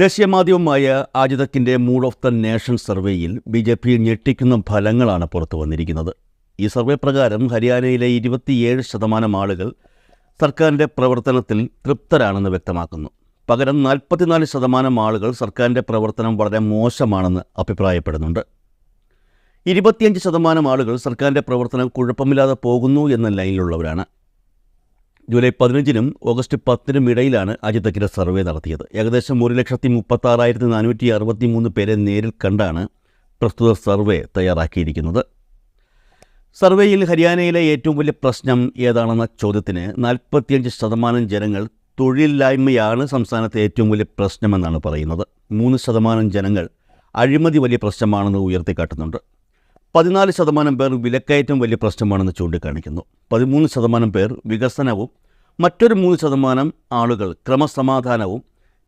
ദേശീയ മാധ്യമമായ ആജിതക്കിന്റെ മൂഡ് ഓഫ് ദ നേഷൻ സർവേയിൽ ബി ജെ പി ഞെട്ടിക്കുന്ന ഫലങ്ങളാണ് പുറത്തു വന്നിരിക്കുന്നത്. ഈ സർവേ പ്രകാരം ഹരിയാനയിലെ ഇരുപത്തിയേഴ് ശതമാനം ആളുകൾ സർക്കാരിന്റെ പ്രവർത്തനത്തിൽ തൃപ്തരാണെന്ന് വ്യക്തമാക്കുന്നു. പകരം നാൽപ്പത്തിനാല് ശതമാനം ആളുകൾ സർക്കാരിന്റെ പ്രവർത്തനം വളരെ മോശമാണെന്ന് അഭിപ്രായപ്പെടുന്നുണ്ട്. ഇരുപത്തിയഞ്ച് ശതമാനം ആളുകൾ സർക്കാരിന്റെ പ്രവർത്തനം കുഴപ്പമില്ലാതെ പോകുന്നു എന്ന ലൈനിലുള്ളവരാണ്. ജൂലൈ പതിനഞ്ചിനും ഓഗസ്റ്റ് പത്തിനും ഇടയിലാണ് അജിതക്കിന്റെ സർവേ നടത്തിയത്. ഏകദേശം ഒരു ലക്ഷത്തി മുപ്പത്താറായിരത്തി നാനൂറ്റി അറുപത്തി മൂന്ന് പേരെ നേരിൽ കണ്ടാണ് പ്രസ്തുത സർവേ തയ്യാറാക്കിയിരിക്കുന്നത്. സർവേയിൽ ഹരിയാനയിലെ ഏറ്റവും വലിയ പ്രശ്നം ഏതാണെന്ന ചോദ്യത്തിന് നാൽപ്പത്തിയഞ്ച് ശതമാനം ജനങ്ങൾ തൊഴിലില്ലായ്മയാണ് സംസ്ഥാനത്തെ ഏറ്റവും വലിയ പ്രശ്നമെന്നാണ് പറയുന്നത്. മൂന്ന് ശതമാനം ജനങ്ങൾ അഴിമതി വലിയ പ്രശ്നമാണെന്ന് ഉയർത്തിക്കാട്ടുന്നുണ്ട്. പതിനാല് ശതമാനം പേർ വിലക്കയറ്റം വലിയ പ്രശ്നമാണെന്ന് ചൂണ്ടിക്കാണിക്കുന്നു. പതിമൂന്ന് ശതമാനം പേർ വികസനവും മറ്റൊരു മൂന്ന് ശതമാനം ആളുകൾ ക്രമസമാധാനവും